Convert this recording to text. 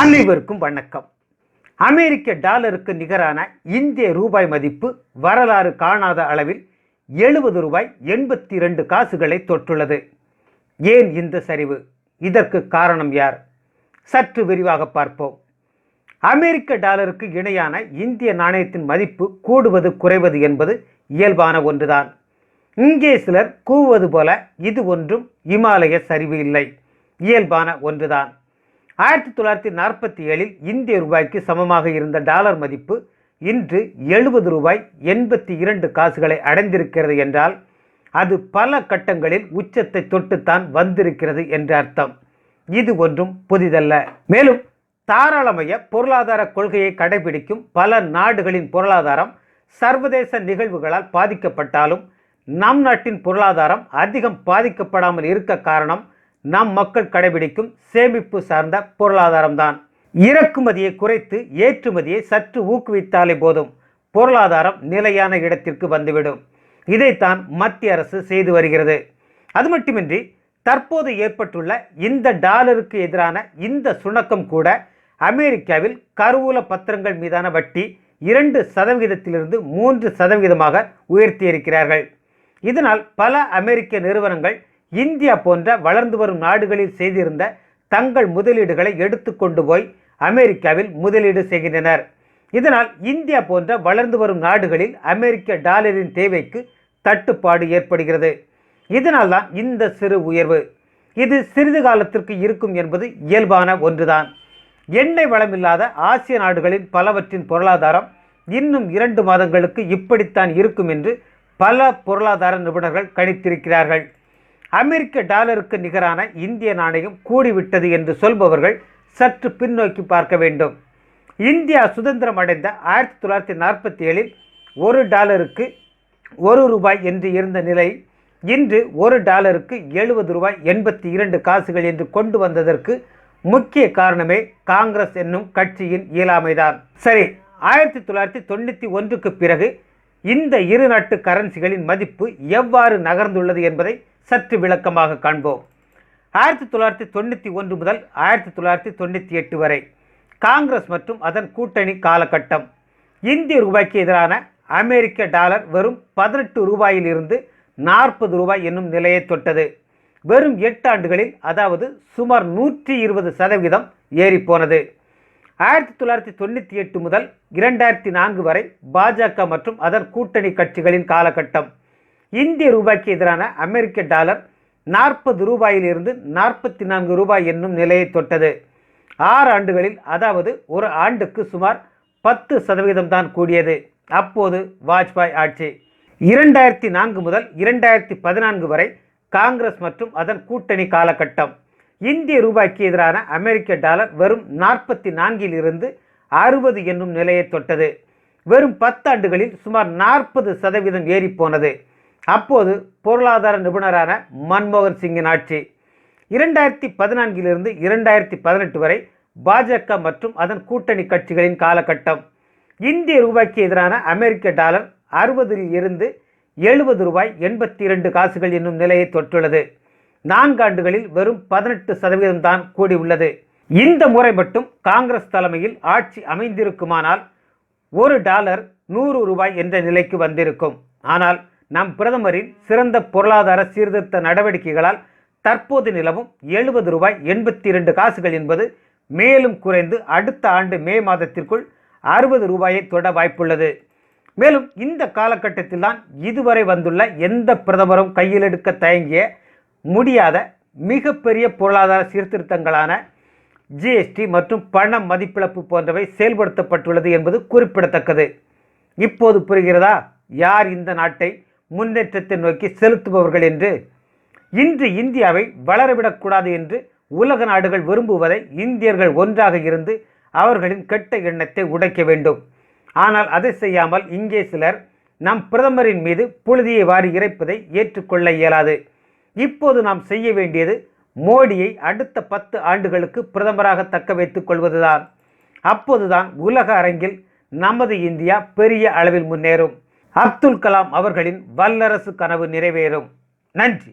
அனைவருக்கும் வணக்கம். அமெரிக்க டாலருக்கு நிகரான இந்திய ரூபாய் மதிப்பு வரலாறு காணாத அளவில் எழுபது ரூபாய் எண்பத்தி இரண்டு காசுகளை தொற்றுள்ளது. ஏன் இந்த சரிவு? இதற்கு காரணம் யார்? சற்று விரிவாக பார்ப்போம். அமெரிக்க டாலருக்கு இணையான இந்திய நாணயத்தின் மதிப்பு கூடுவது குறைவது என்பது இயல்பான ஒன்றுதான். இங்கே சிலர் கூவுவது போல இது ஒன்றும் இமாலய சரிவு இல்லை. இயல்பான ஒன்றுதான். ஆயிரத்தி தொள்ளாயிரத்தி நாற்பத்தி ஏழில் இந்திய ரூபாய்க்கு சமமாக இருந்த டாலர் மதிப்பு இன்று எழுபது ரூபாய் எண்பத்தி இரண்டு காசுகளை அடைந்திருக்கிறது என்றால் அது பல கட்டங்களில் உச்சத்தை தொட்டுத்தான் வந்திருக்கிறது என்று அர்த்தம். இது ஒன்றும் புதிதல்ல. மேலும் தாராளமய பொருளாதார கொள்கையை கடைபிடிக்கும் பல நாடுகளின் பொருளாதாரம் சர்வதேச நிகழ்வுகளால் பாதிக்கப்பட்டாலும் நம் நாட்டின் பொருளாதாரம் அதிகம் பாதிக்கப்படாமல் இருக்க காரணம் நம் மக்கள் கடைபிடிக்கும் சேமிப்பு சார்ந்த பொருளாதாரம்தான். இறக்குமதியை குறைத்து ஏற்றுமதியை சற்று ஊக்குவித்தாலே போதும். பொருளாதாரம் நிலையான இடத்திற்கு வந்துவிடும். இதைத்தான் மத்திய அரசு செய்து வருகிறது. அது மட்டுமின்றி தற்போது ஏற்பட்டுள்ள இந்த டாலருக்கு எதிரான இந்த சுணக்கம் கூட அமெரிக்காவில் கருவூல பத்திரங்கள் மீதான வட்டி இரண்டு சதவிகிதத்திலிருந்து மூன்று சதவிகிதமாக உயர்த்தியிருக்கிறார்கள். இதனால் பல அமெரிக்க நிறுவனங்கள் இந்தியா போன்ற வளர்ந்து வரும் நாடுகளில் செய்திருந்த தங்கள் முதலீடுகளை எடுத்துக்கொண்டு போய் அமெரிக்காவில் முதலீடு செய்கின்றனர். இதனால் இந்தியா போன்ற வளர்ந்து வரும் நாடுகளில் அமெரிக்க டாலரின் தேவைக்கு தட்டுப்பாடு ஏற்படுகிறது. இதனால் தான் இந்த சிறு உயர்வு. இது சிறிது காலத்திற்கு இருக்கும் என்பது இயல்பான ஒன்றுதான். எண்ணெய் வளமில்லாத ஆசிய நாடுகளின் பலவற்றின் பொருளாதாரம் இன்னும் இரண்டு மாதங்களுக்கு இப்படித்தான் இருக்கும் என்று பல பொருளாதார நிபுணர்கள் கணித்திருக்கிறார்கள். அமெரிக்க டாலருக்கு நிகரான இந்திய நாணயம் கூடிவிட்டது என்று சொல்பவர்கள் சற்று பின்னோக்கி பார்க்க வேண்டும். இந்தியா சுதந்திரம் அடைந்த ஆயிரத்தி தொள்ளாயிரத்தி நாற்பத்தி ஏழில் ஒரு டாலருக்கு ஒரு ரூபாய் என்று இருந்த நிலை இன்று ஒரு டாலருக்கு எழுபது ரூபாய் எண்பத்தி இரண்டு காசுகள் என்று கொண்டு வந்ததற்கு முக்கிய காரணமே காங்கிரஸ் என்னும் கட்சியின் இயலாமைதான். சரி ஆயிரத்தி தொள்ளாயிரத்தி தொண்ணூற்றி ஒன்றுக்கு பிறகு இந்த இரு நாட்டு கரன்சிகளின் மதிப்பு எவ்வாறு நகர்ந்துள்ளது என்பதை சற்று விளக்கமாக காண்போம். ஆயிரத்தி தொள்ளாயிரத்தி தொண்ணூற்றி ஒன்று முதல் ஆயிரத்தி தொள்ளாயிரத்தி தொண்ணூற்றி எட்டு வரை காங்கிரஸ் மற்றும் அதன் கூட்டணி காலகட்டம். இந்திய ரூபாய்க்கு எதிரான அமெரிக்க டாலர் வெறும் பதினெட்டு ரூபாயிலிருந்து நாற்பது ரூபாய் என்னும் நிலையை தொட்டது. வெறும் எட்டு ஆண்டுகளில் அதாவது சுமார் நூற்றி இருபது சதவீதம் ஏறிப்போனது. ஆயிரத்தி தொள்ளாயிரத்தி தொண்ணூற்றி எட்டு முதல் இரண்டாயிரத்தி நான்கு வரை பாஜக மற்றும் அதன் கூட்டணி கட்சிகளின் காலகட்டம். இந்திய ரூபாய்க்கு எதிரான அமெரிக்க டாலர் நாற்பது ரூபாயிலிருந்து நாற்பத்தி நான்கு ரூபாய் என்னும் நிலையை தொட்டது. ஆறு ஆண்டுகளில் அதாவது ஒரு ஆண்டுக்கு சுமார் பத்து சதவீதம் தான் கூடியது. அப்போது வாஜ்பாய் ஆட்சி. இரண்டாயிரத்தி நான்கு முதல் இரண்டாயிரத்தி பதினான்கு வரை காங்கிரஸ் மற்றும் அதன் கூட்டணி காலகட்டம். இந்திய ரூபாய்க்கு எதிரான அமெரிக்க டாலர் வெறும் நாற்பத்தி நான்கில் இருந்து அறுபது என்னும் நிலையை தொட்டது. வெறும் பத்தாண்டுகளில் சுமார் நாற்பது சதவீதம் ஏறிப்போனது. அப்போது பொருளாதார நிபுணரான மன்மோகன் சிங்கின் ஆட்சி இரண்டாயிரத்தி பதினான்கிலிருந்து இரண்டாயிரத்தி பதினெட்டு வரை பாஜக மற்றும் அதன் கூட்டணி கட்சிகளின் காலகட்டம். இந்திய ரூபாய்க்கு எதிரான அமெரிக்க டாலர் அறுபதில் இருந்து எழுபது ரூபாய் எண்பத்தி இரண்டு காசுகள் என்னும் நிலையை தொற்றுள்ளது. நான்காண்டுகளில் வெறும் பதினெட்டு சதவீதம் தான் கூடியுள்ளது. இந்த முறை மட்டும் காங்கிரஸ் தலைமையில் ஆட்சி அமைந்திருக்குமானால் ஒரு டாலர் நூறு ரூபாய் என்ற நிலைக்கு வந்திருக்கும். ஆனால் நம் பிரதமரின் சிறந்த பொருளாதார சீர்திருத்த நடவடிக்கைகளால் தற்போது நிலவும் எழுபது ரூபாய் எண்பத்தி இரண்டு காசுகள் என்பது மேலும் குறைந்து அடுத்த ஆண்டு மே மாதத்திற்குள் அறுபது ரூபாயை தொட வாய்ப்புள்ளது. மேலும் இந்த காலகட்டத்தில் தான் இதுவரை வந்துள்ள எந்த பிரதமரும் கையில் எடுக்க தயங்கிய முடியாத மிகப்பெரிய பொருளாதார சீர்திருத்தங்களான ஜிஎஸ்டி மற்றும் பண மதிப்பிழப்பு போன்றவை செயல்படுத்தப்பட்டுள்ளது என்பது குறிப்பிடத்தக்கது. இப்போது புரிகிறதா? யார் இந்த நாட்டை முன்னேற்றத்தை நோக்கி செலுத்துபவர்கள் என்று. இன்று இந்தியாவை வளரவிடக்கூடாது என்று உலக நாடுகள் விரும்புவதை இந்தியர்கள் ஒன்றாக இருந்து அவர்களின் கெட்ட எண்ணத்தை உடைக்க வேண்டும். ஆனால் அதை செய்யாமல் இங்கே சிலர் நம் பிரதமரின் மீது புழுதியை வாரி இறைப்பதை ஏற்றுக்கொள்ள இயலாது. இப்போது நாம் செய்ய வேண்டியது மோடியை அடுத்த பத்து ஆண்டுகளுக்கு பிரதமராக தக்க வைத்துக் கொள்வதுதான். அப்போதுதான் உலக அரங்கில் நமது இந்தியா பெரிய அளவில் முன்னேறும். அப்துல் கலாம் அவர்களின் வல்லரசு கனவு நிறைவேறும். நன்றி.